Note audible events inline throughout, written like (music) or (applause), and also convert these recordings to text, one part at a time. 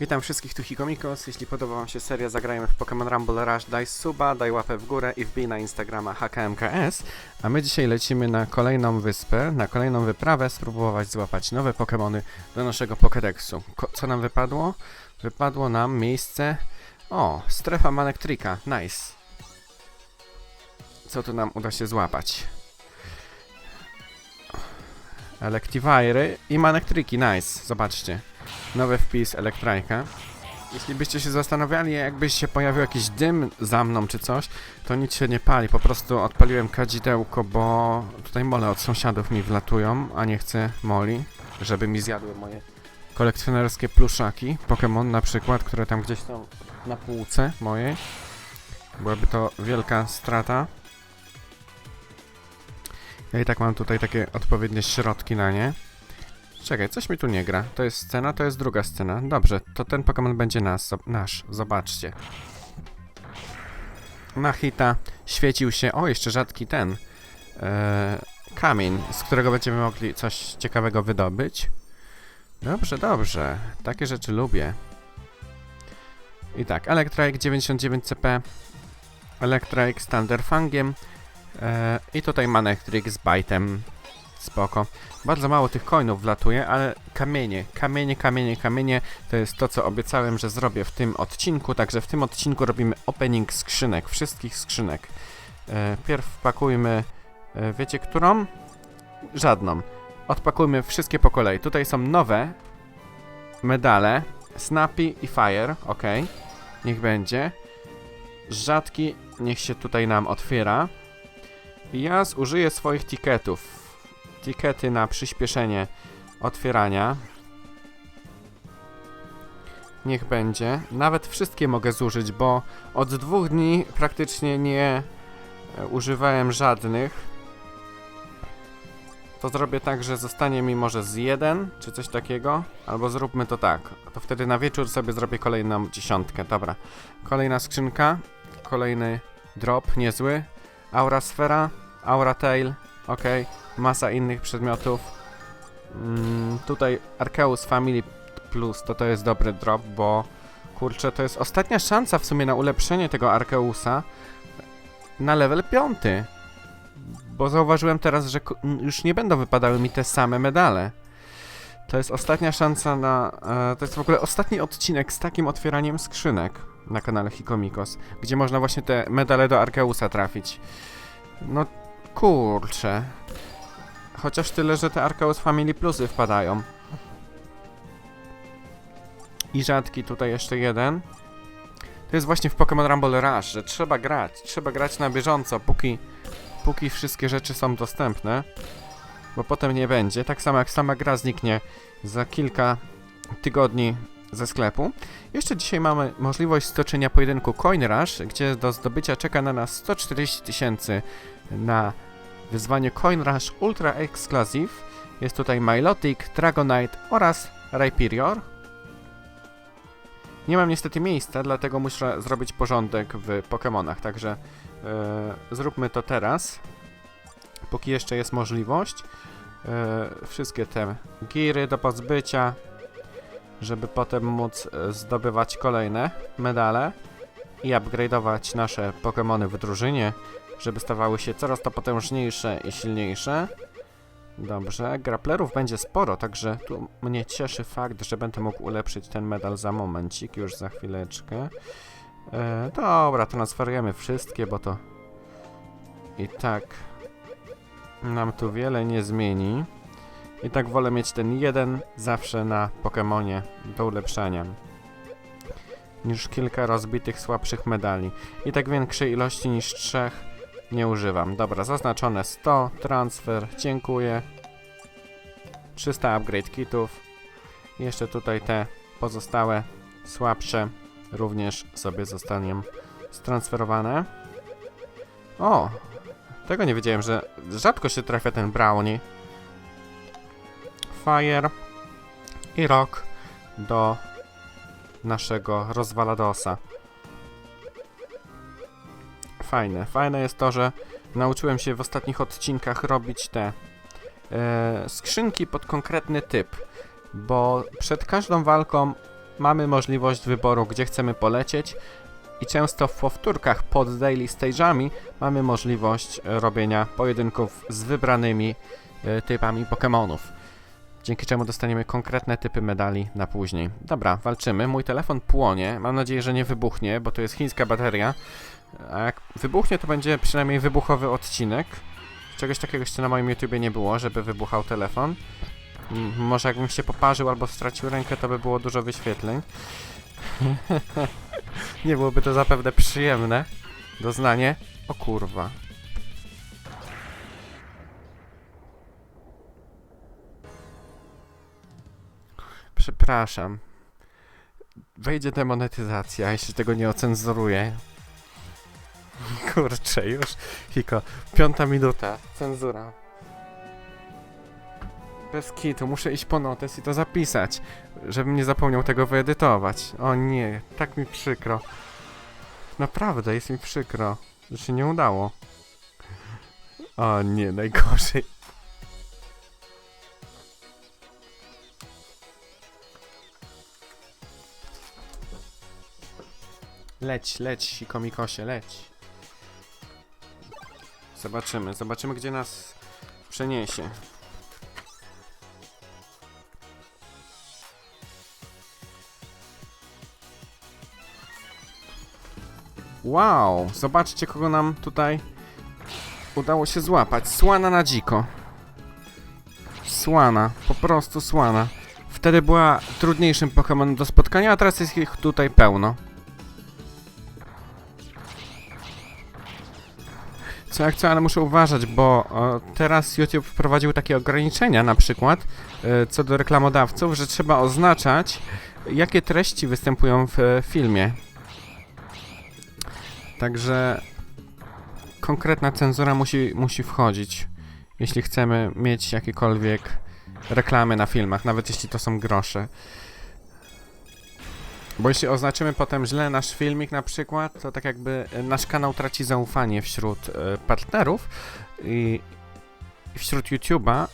Witam wszystkich tu Hikomikos. Jeśli podoba Wam się seria Zagrajmy w Pokémon Rumble Rush, daj suba, daj łapę w górę i wbij na Instagrama HKMKS. A my dzisiaj lecimy na kolejną wyspę, na kolejną wyprawę, spróbować złapać nowe Pokémony do naszego Pokédexu. Ko co nam wypadło? Wypadło nam miejsce... O, strefa Manektrika, nice. Co tu nam uda się złapać? Electiviry i Manektriki, nice, zobaczcie. Nowy wpis Elektrajka. Jeśli byście się zastanawiali, jakby się pojawił jakiś dym za mną czy coś, to nic się nie pali. Po prostu odpaliłem kadzidełko, bo tutaj mole od sąsiadów mi wlatują, a nie chcę moli, żeby mi zjadły moje kolekcjonerskie pluszaki. Pokémon na przykład, które tam gdzieś są na półce mojej. Byłaby to wielka strata. Ja i tak mam tutaj takie odpowiednie środki na nie. Czekaj, coś mi tu nie gra. To jest scena, to jest druga scena. Dobrze, to ten Pokémon będzie nas, nasz. Zobaczcie. Na hita świecił się, o jeszcze rzadki ten, e, kamień, z którego będziemy mogli coś ciekawego wydobyć. Dobrze, dobrze. Takie rzeczy lubię. I tak, Electrike 99 CP, Electrike z Thunderfangiem e, i tutaj Manectric z Bite'em. Spoko. Bardzo mało tych coinów wlatuje, ale kamienie, kamienie, kamienie, kamienie to jest to, co obiecałem, że zrobię w tym odcinku. Także w tym odcinku robimy opening skrzynek, wszystkich skrzynek. E, pierw e, wiecie którą? Żadną. Odpakujmy wszystkie po kolei. Tutaj są nowe medale, Snappy i Fire, ok. Niech będzie. Rzadki, niech się tutaj nam otwiera. Ja zużyję swoich tiketów tikety na przyspieszenie otwierania. Niech będzie. Nawet wszystkie mogę zużyć, bo od dwóch dni praktycznie nie e, używałem żadnych. To zrobię tak, że zostanie mi może z jeden, czy coś takiego. Albo zróbmy to tak. To wtedy na wieczór sobie zrobię kolejną dziesiątkę. Dobra. Kolejna skrzynka. Kolejny drop, niezły. Aura sfera. Aura tail. Okej masa innych przedmiotów. Mm, tutaj Arceus Family Plus to to jest dobry drop, bo kurczę, to jest ostatnia szansa w sumie na ulepszenie tego Arceusa na level 5. Bo zauważyłem teraz, że już nie będą wypadały mi te same medale. To jest ostatnia szansa na. E, to jest w ogóle ostatni odcinek z takim otwieraniem skrzynek na kanale Hikomikos, gdzie można właśnie te medale do Arceusa trafić. No kurczę. Chociaż tyle, że te Arceus Family Plusy wpadają. I rzadki tutaj jeszcze jeden. To jest właśnie w Pokémon Rumble Rush, że trzeba grać. Trzeba grać na bieżąco, póki, póki wszystkie rzeczy są dostępne. Bo potem nie będzie. Tak samo jak sama gra zniknie za kilka tygodni ze sklepu. Jeszcze dzisiaj mamy możliwość stoczenia pojedynku Coin Rush, gdzie do zdobycia czeka na nas 140 tysięcy na wyzwanie Coin Rush Ultra Exclusive. Jest tutaj Milotic, Dragonite oraz Rhyperior. Nie mam niestety miejsca, dlatego muszę zrobić porządek w Pokémonach, także e, zróbmy to teraz, póki jeszcze jest możliwość. E, wszystkie te giry do pozbycia, żeby potem móc e, zdobywać kolejne medale i upgrade'ować nasze Pokémony w drużynie żeby stawały się coraz to potężniejsze i silniejsze. Dobrze, graplerów będzie sporo, także tu mnie cieszy fakt, że będę mógł ulepszyć ten medal za momencik, już za chwileczkę. E, dobra, transferujemy wszystkie, bo to i tak nam tu wiele nie zmieni. I tak wolę mieć ten jeden zawsze na Pokemonie do ulepszania niż kilka rozbitych słabszych medali. I tak większej ilości niż trzech nie używam. Dobra, zaznaczone 100, transfer, dziękuję. 300 upgrade kitów. Jeszcze tutaj te pozostałe, słabsze, również sobie zostaną stransferowane. O! Tego nie wiedziałem, że rzadko się trafia ten brownie. Fire i rock do naszego rozwaladosa fajne. Fajne jest to, że nauczyłem się w ostatnich odcinkach robić te e, skrzynki pod konkretny typ, bo przed każdą walką mamy możliwość wyboru, gdzie chcemy polecieć i często w powtórkach pod daily stage'ami mamy możliwość robienia pojedynków z wybranymi e, typami Pokémonów. Dzięki czemu dostaniemy konkretne typy medali na później. Dobra, walczymy. Mój telefon płonie. Mam nadzieję, że nie wybuchnie, bo to jest chińska bateria. A jak wybuchnie, to będzie przynajmniej wybuchowy odcinek. Czegoś takiego jeszcze na moim YouTubie nie było, żeby wybuchał telefon. Może jakbym się poparzył albo stracił rękę, to by było dużo wyświetleń. (laughs) nie byłoby to zapewne przyjemne doznanie. O kurwa. Przepraszam. Wejdzie demonetyzacja, jeśli tego nie ocenzuruję. (laughs) Kurczę, już. Hiko, piąta minuta. Cenzura. Bez kitu, muszę iść po notes i to zapisać, żebym nie zapomniał tego wyedytować. O nie, tak mi przykro. Naprawdę, jest mi przykro, że się nie udało. O nie, najgorzej. Leć, leć, komikosie, leć. Zobaczymy, zobaczymy gdzie nas przeniesie. Wow, zobaczcie kogo nam tutaj udało się złapać. Słana na dziko. Słana, po prostu słana. Wtedy była trudniejszym Pokémonem do spotkania, a teraz jest ich tutaj pełno. Co ale muszę uważać, bo teraz YouTube wprowadził takie ograniczenia na przykład e, co do reklamodawców, że trzeba oznaczać jakie treści występują w e, filmie. Także konkretna cenzura musi, musi wchodzić, jeśli chcemy mieć jakiekolwiek reklamy na filmach, nawet jeśli to są grosze. Bo jeśli oznaczymy potem źle nasz filmik na przykład, to tak jakby e, nasz kanał traci zaufanie wśród e, partnerów i, wśród YouTube'a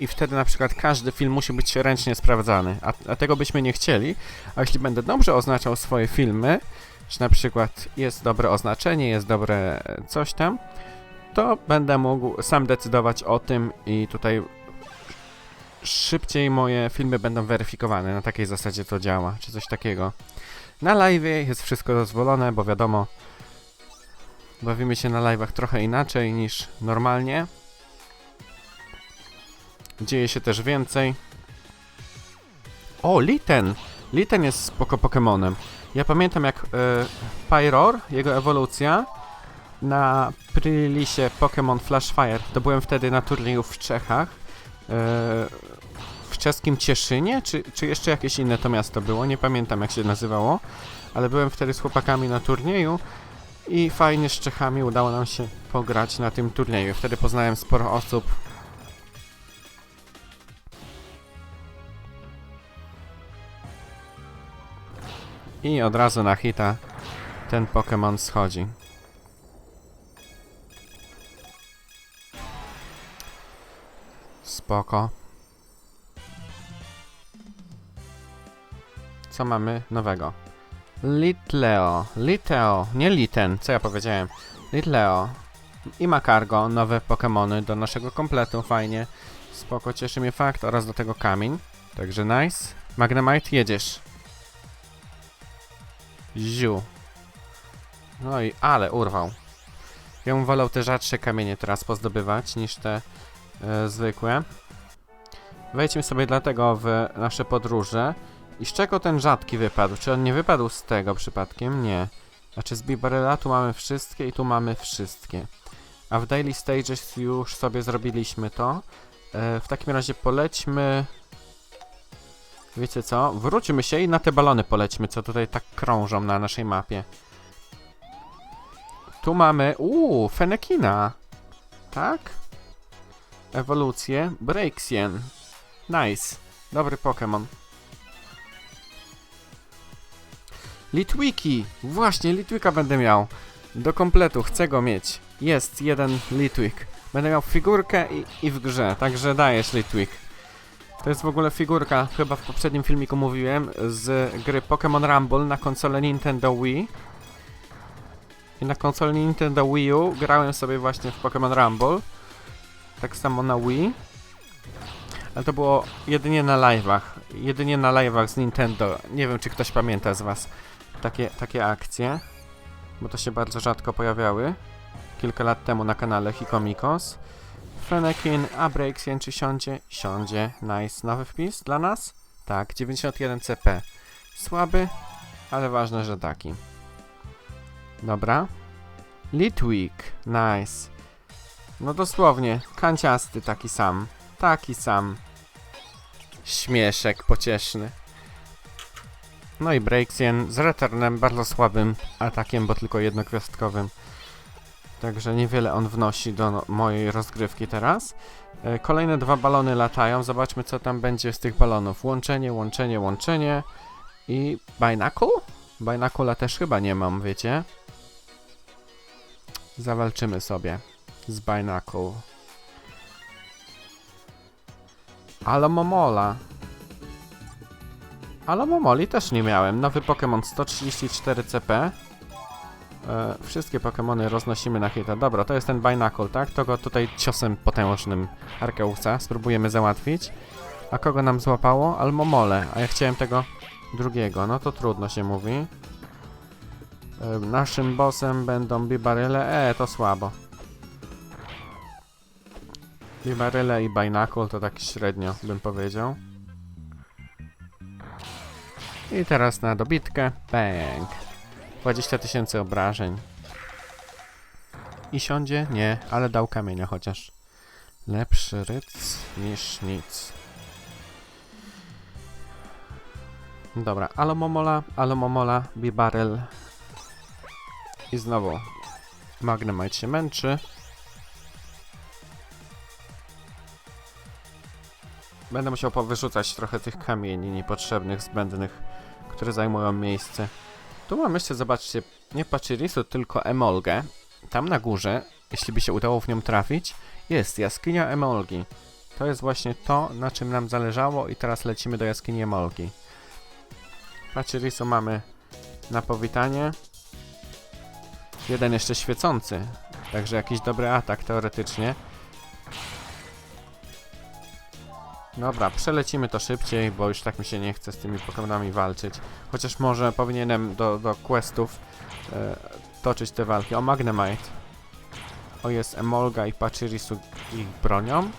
i wtedy na przykład każdy film musi być ręcznie sprawdzany, a, a tego byśmy nie chcieli. A jeśli będę dobrze oznaczał swoje filmy, że na przykład jest dobre oznaczenie, jest dobre e, coś tam, to będę mógł sam decydować o tym i tutaj szybciej moje filmy będą weryfikowane. Na takiej zasadzie to działa, czy coś takiego. Na live jest wszystko dozwolone, bo wiadomo, bawimy się na live'ach trochę inaczej niż normalnie. Dzieje się też więcej. O, Litten! Litten jest spoko Pokemonem. Ja pamiętam jak y, jego ewolucja na Prilisie Pokémon Flashfire, to byłem wtedy na turnieju w Czechach. Y, w czeskim Cieszynie, czy, czy jeszcze jakieś inne to miasto było, nie pamiętam jak się nazywało, ale byłem wtedy z chłopakami na turnieju i fajnie z Czechami udało nam się pograć na tym turnieju. Wtedy poznałem sporo osób. I od razu na hita ten Pokémon schodzi. Spoko. Co mamy nowego? Litleo, Liteo, nie Liten, co ja powiedziałem? Litleo i Makargo, nowe Pokémony do naszego kompletu, fajnie. Spoko, cieszy mnie fakt oraz do tego kamień. Także nice. Magnemite, jedziesz. Ziu. No i ale urwał. Ja bym wolał te rzadsze kamienie teraz pozdobywać niż te e, zwykłe. Wejdźmy sobie dlatego w nasze podróże. I z czego ten rzadki wypadł? Czy on nie wypadł z tego przypadkiem? Nie. Znaczy z Bibarela tu mamy wszystkie i tu mamy wszystkie. A w Daily Stages już sobie zrobiliśmy to. E, w takim razie polećmy... Wiecie co? Wróćmy się i na te balony polećmy, co tutaj tak krążą na naszej mapie. Tu mamy... Uuu, Fenekina! Tak? Ewolucję. Breaksien. Nice. Dobry Pokémon. Litwiki! Właśnie, Litwika będę miał. Do kompletu, chcę go mieć. Jest jeden Litwik. Będę miał figurkę i, i w grze, także dajesz Litwik. To jest w ogóle figurka, chyba w poprzednim filmiku mówiłem, z gry Pokémon Rumble na konsolę Nintendo Wii. I na konsoli Nintendo Wii U grałem sobie właśnie w Pokémon Rumble. Tak samo na Wii. Ale to było jedynie na live'ach. Jedynie na live'ach z Nintendo. Nie wiem, czy ktoś pamięta z was takie, takie akcje. Bo to się bardzo rzadko pojawiały. Kilka lat temu na kanale Hikomikos. Fennekin, a Breaksien czy siądzie? Siądzie. Nice. Nowy wpis dla nas? Tak, 91 CP. Słaby, ale ważne, że taki. Dobra. Litwik. Nice. No dosłownie, kanciasty taki sam. Taki sam. Śmieszek pocieszny. No i Breaksien z Returnem bardzo słabym atakiem, bo tylko jednogwiazdkowym. Także niewiele on wnosi do no, mojej rozgrywki teraz. E, kolejne dwa balony latają. Zobaczmy, co tam będzie z tych balonów. Łączenie, łączenie, łączenie. I Binacle? Binacula też chyba nie mam, wiecie? Zawalczymy sobie z Binacle. Alomomola. Alomomoli też nie miałem. Nowy Pokémon 134 CP. E, wszystkie Pokémony roznosimy na hita. Dobra, to jest ten Binacle, tak? To go tutaj ciosem potężnym Arkeusa spróbujemy załatwić. A kogo nam złapało? Almomole. A ja chciałem tego drugiego. No to trudno się mówi. E, naszym bossem będą Bibaryle. E, to słabo. Bibaryle i Binacle to tak średnio bym powiedział. I teraz na dobitkę. Bang. 20 tysięcy obrażeń. I siądzie? Nie, ale dał kamienia chociaż. Lepszy ryc niż nic. Dobra, Alomomola, Alomomola, Bibarel. I znowu Magnemite się męczy. Będę musiał powyrzucać trochę tych kamieni niepotrzebnych, zbędnych, które zajmują miejsce. Tu mam jeszcze, zobaczcie, nie Pachirisu, tylko Emolgę. Tam na górze, jeśli by się udało w nią trafić, jest jaskinia Emolgi. To jest właśnie to, na czym nam zależało i teraz lecimy do jaskini Emolgi. Pachirisu mamy na powitanie. Jeden jeszcze świecący, także jakiś dobry atak teoretycznie. Dobra, przelecimy to szybciej, bo już tak mi się nie chce z tymi Pokemonami walczyć. Chociaż może powinienem do, do questów e, toczyć te walki. O, Magnemite. O, jest Emolga i Pachirisu ich bronią.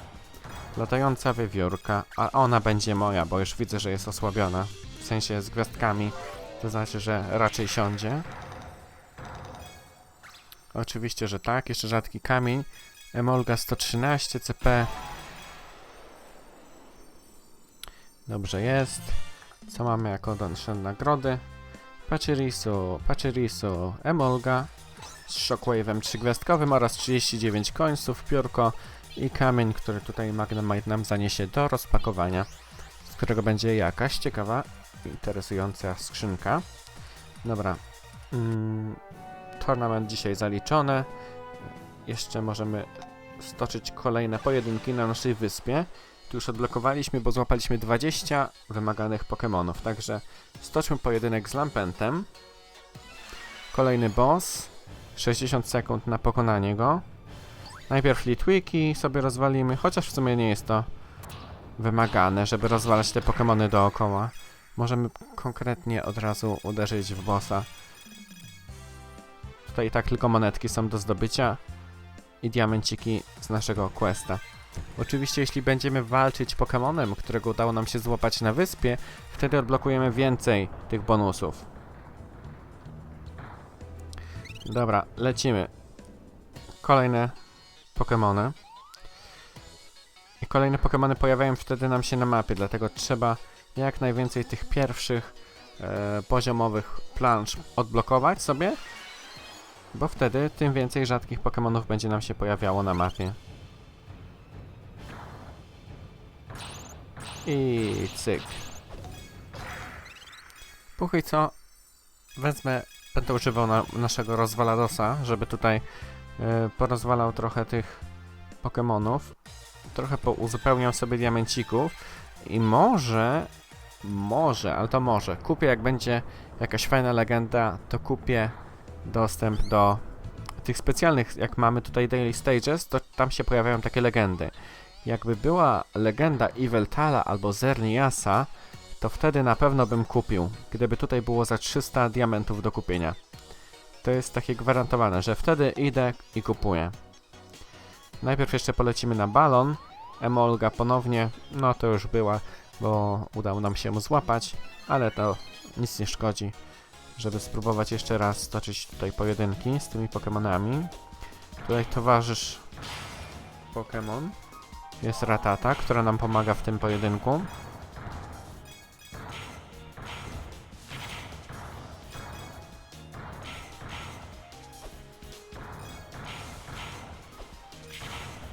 Latająca wiewiórka. A ona będzie moja, bo już widzę, że jest osłabiona. W sensie z gwiazdkami. To znaczy, że raczej siądzie. Oczywiście, że tak. Jeszcze rzadki kamień. Emolga 113 CP. Dobrze jest. Co mamy jako dalsze nagrody? Pachirisu, Pachirisu, Emolga z Shockwave'em trzygwiazdkowym oraz 39 końców, piórko i kamień, który tutaj Magnemite nam zaniesie do rozpakowania, z którego będzie jakaś ciekawa, interesująca skrzynka. Dobra. Mm, tournament dzisiaj zaliczone. Jeszcze możemy stoczyć kolejne pojedynki na naszej wyspie. Tu już odblokowaliśmy, bo złapaliśmy 20 wymaganych Pokémonów, także stoczmy pojedynek z Lampentem. Kolejny boss, 60 sekund na pokonanie go. Najpierw Litwiki sobie rozwalimy, chociaż w sumie nie jest to wymagane, żeby rozwalać te Pokémony dookoła. Możemy konkretnie od razu uderzyć w bossa. Tutaj i tak tylko monetki są do zdobycia i diamenciki z naszego questa. Oczywiście jeśli będziemy walczyć Pokemonem, którego udało nam się złapać na wyspie, wtedy odblokujemy więcej tych bonusów. Dobra, lecimy. Kolejne Pokemony. I kolejne Pokemony pojawiają wtedy nam się na mapie, dlatego trzeba jak najwięcej tych pierwszych e, poziomowych plansz odblokować sobie, bo wtedy tym więcej rzadkich Pokemonów będzie nam się pojawiało na mapie. I cyk. Póki co wezmę, będę używał na, naszego rozwaladosa, żeby tutaj e, porozwalał trochę tych Pokemonów. Trochę pouzupełniał sobie diamencików. I może, może, ale to może, kupię jak będzie jakaś fajna legenda, to kupię dostęp do tych specjalnych, jak mamy tutaj Daily Stages, to tam się pojawiają takie legendy. Jakby była legenda Iveltala albo Zerniasa, to wtedy na pewno bym kupił, gdyby tutaj było za 300 diamentów do kupienia. To jest takie gwarantowane, że wtedy idę i kupuję. Najpierw jeszcze polecimy na balon. Emolga ponownie, no to już była, bo udało nam się mu złapać, ale to nic nie szkodzi, żeby spróbować jeszcze raz toczyć tutaj pojedynki z tymi Pokemonami. Tutaj towarzysz Pokémon jest Ratata, która nam pomaga w tym pojedynku.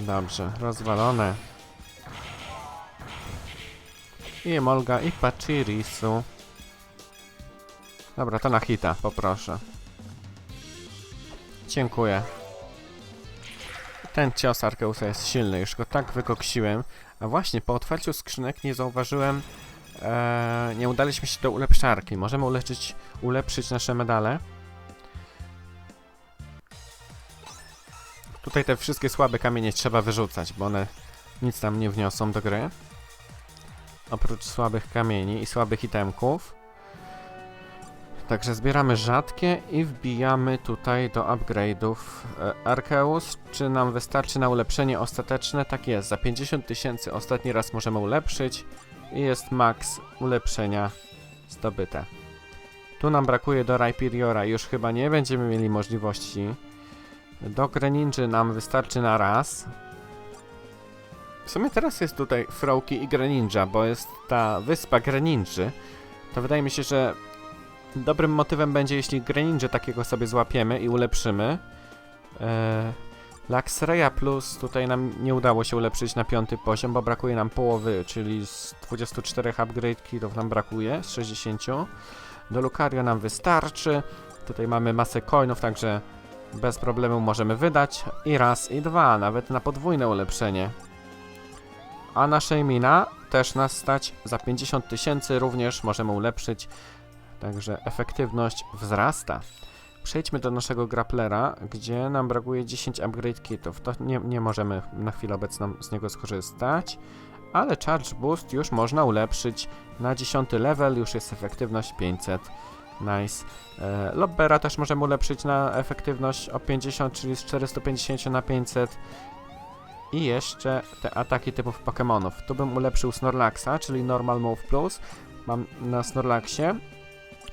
Dobrze, rozwalone. I Emolga i Pachirisu. Dobra, to na hita, poproszę. Dziękuję. Ten cios Arkeusa jest silny, już go tak wykoksiłem. A właśnie, po otwarciu skrzynek nie zauważyłem... E, nie udaliśmy się do ulepszarki. Możemy uleczyć, ulepszyć nasze medale. Tutaj te wszystkie słabe kamienie trzeba wyrzucać, bo one nic tam nie wniosą do gry. Oprócz słabych kamieni i słabych itemków. Także zbieramy rzadkie i wbijamy tutaj do upgrade'ów e, Arceus. Czy nam wystarczy na ulepszenie ostateczne? Tak jest, za 50 tysięcy ostatni raz możemy ulepszyć i jest max ulepszenia zdobyte. Tu nam brakuje do Rhyperiora, już chyba nie będziemy mieli możliwości. Do Greninja nam wystarczy na raz. W sumie teraz jest tutaj Froki i Greninja, bo jest ta wyspa Greninja. To wydaje mi się, że dobrym motywem będzie, jeśli Greninja takiego sobie złapiemy i ulepszymy. Eee, Luxreya Plus tutaj nam nie udało się ulepszyć na piąty poziom, bo brakuje nam połowy, czyli z 24 upgrade kitów nam brakuje, z 60. Do Lucario nam wystarczy. Tutaj mamy masę coinów, także bez problemu możemy wydać. I raz, i dwa, nawet na podwójne ulepszenie. A na Shaymina też nas stać za 50 tysięcy, również możemy ulepszyć. Także efektywność wzrasta. Przejdźmy do naszego grapplera, gdzie nam brakuje 10 upgrade kitów. To nie, nie możemy na chwilę obecną z niego skorzystać. Ale Charge Boost już można ulepszyć na 10 level, już jest efektywność 500. Nice. E, Lobbera też możemy ulepszyć na efektywność o 50, czyli z 450 na 500. I jeszcze te ataki typów Pokémonów. Tu bym ulepszył Snorlaxa, czyli Normal Move Plus. Mam na Snorlaxie,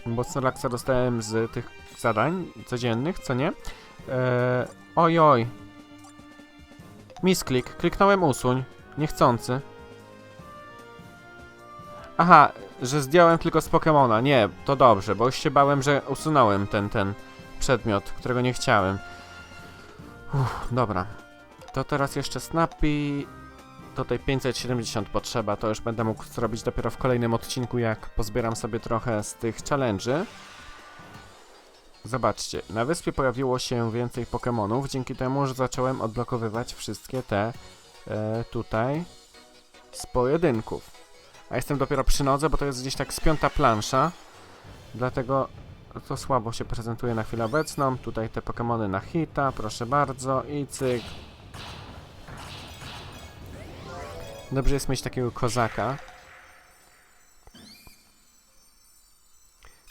bo Snorlaxa dostałem z tych zadań codziennych, co nie? Eee, oj, oj. Misklik. Kliknąłem usuń. Niechcący. Aha, że zdjąłem tylko z Pokemona. Nie, to dobrze, bo już się bałem, że usunąłem ten, ten przedmiot, którego nie chciałem. Uff, dobra. To teraz jeszcze Snappy. Tutaj 570 potrzeba, to już będę mógł zrobić dopiero w kolejnym odcinku, jak pozbieram sobie trochę z tych challenge'y. Zobaczcie, na wyspie pojawiło się więcej Pokémonów, dzięki temu, że zacząłem odblokowywać wszystkie te e, tutaj z pojedynków. A jestem dopiero przy nodze, bo to jest gdzieś tak z piąta plansza. Dlatego to słabo się prezentuje na chwilę obecną. Tutaj te Pokémony na hita, proszę bardzo. I cyk. Dobrze jest mieć takiego kozaka.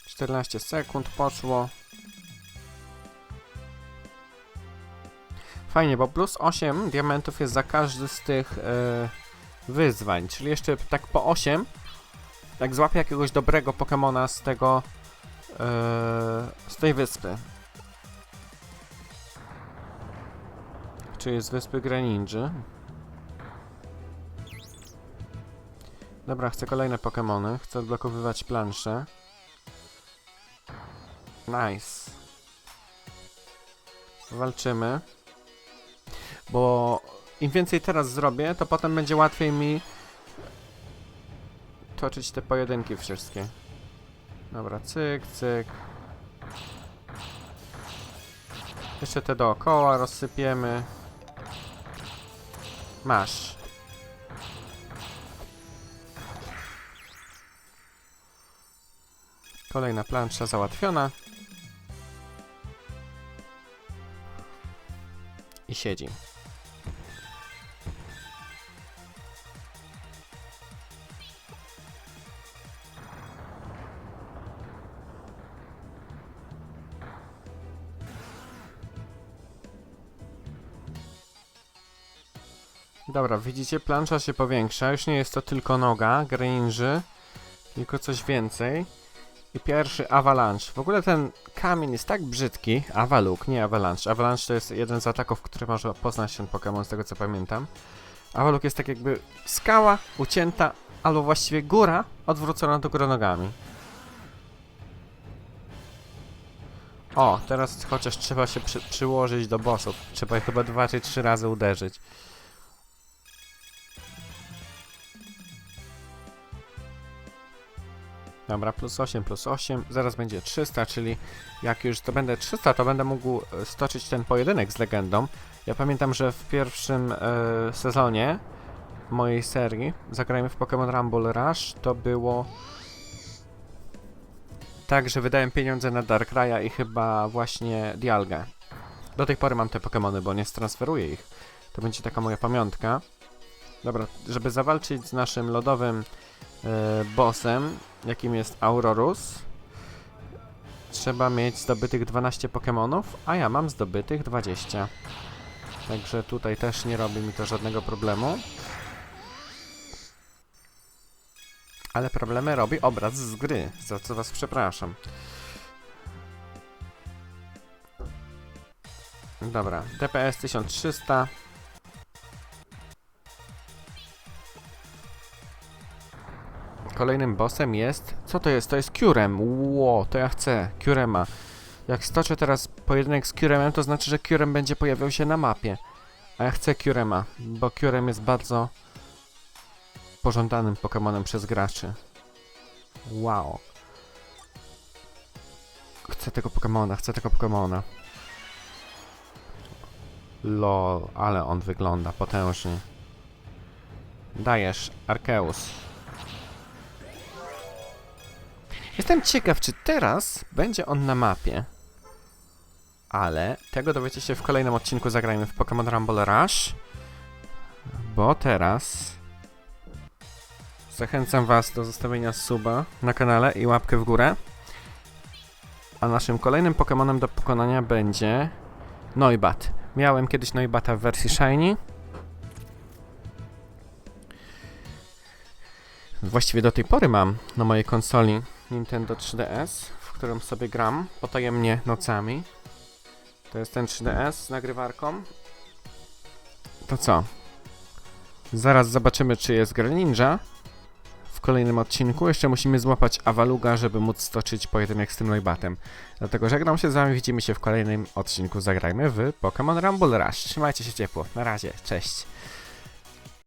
14 sekund poszło. Fajnie, bo plus 8 diamentów jest za każdy z tych e, wyzwań, czyli jeszcze tak po 8 jak złapię jakiegoś dobrego Pokemona z tego e, z tej wyspy. Czyli z wyspy Greninja. Dobra, chcę kolejne Pokemony. Chcę odblokowywać planszę. Nice. Walczymy. Bo im więcej teraz zrobię, to potem będzie łatwiej mi toczyć te pojedynki wszystkie. Dobra, cyk, cyk. Jeszcze te dookoła rozsypiemy. Masz. Kolejna plansza załatwiona. I siedzi. Dobra, widzicie, plansza się powiększa. Już nie jest to tylko noga, grange, tylko coś więcej. I pierwszy avalanche. W ogóle ten kamień jest tak brzydki. Avaluk, nie avalanche. Avalanche to jest jeden z ataków, który może poznać ten Pokémon, z tego co pamiętam. Avaluk jest tak jakby skała ucięta, albo właściwie góra odwrócona do góry nogami. O, teraz chociaż trzeba się przy, przyłożyć do bossów. Trzeba ich chyba dwa czy trzy razy uderzyć. Dobra, plus 8, plus 8, zaraz będzie 300, czyli jak już to będę 300, to będę mógł e, stoczyć ten pojedynek z legendą. Ja pamiętam, że w pierwszym e, sezonie mojej serii, zagrajmy w Pokémon Rumble Rush, to było tak, że wydałem pieniądze na Darkraya i chyba właśnie Dialgę. Do tej pory mam te Pokémony, bo nie stransferuję ich. To będzie taka moja pamiątka. Dobra, żeby zawalczyć z naszym lodowym e, bossem, jakim jest Aurorus, trzeba mieć zdobytych 12 Pokémonów, a ja mam zdobytych 20. Także tutaj też nie robi mi to żadnego problemu. Ale problemy robi obraz z gry, za co was przepraszam. Dobra, DPS 1300. Kolejnym bossem jest... Co to jest? To jest Curem. Ło, to ja chcę. Curema. Jak stoczę teraz pojedynek z Curemem, to znaczy, że Curem będzie pojawiał się na mapie. A ja chcę Curema, bo Curem jest bardzo pożądanym Pokemonem przez graczy. Wow. Chcę tego Pokemona, chcę tego Pokemona. Lol, ale on wygląda potężnie. Dajesz, Arceus. Jestem ciekaw, czy teraz będzie on na mapie. Ale tego dowiecie się w kolejnym odcinku Zagrajmy w Pokémon Rumble Rush. Bo teraz zachęcam Was do zostawienia suba na kanale i łapkę w górę. A naszym kolejnym Pokémonem do pokonania będzie Noibat. Miałem kiedyś Noibata w wersji Shiny. Właściwie do tej pory mam na mojej konsoli Nintendo 3DS, w którym sobie gram potajemnie nocami. To jest ten 3DS z nagrywarką. To co? Zaraz zobaczymy, czy jest Greninja w kolejnym odcinku. Jeszcze musimy złapać Awaluga, żeby móc stoczyć pojedynek z tym Noibatem. Dlatego żegnam się z wami, widzimy się w kolejnym odcinku. Zagrajmy w Pokémon Rumble Rush. Trzymajcie się ciepło. Na razie, cześć.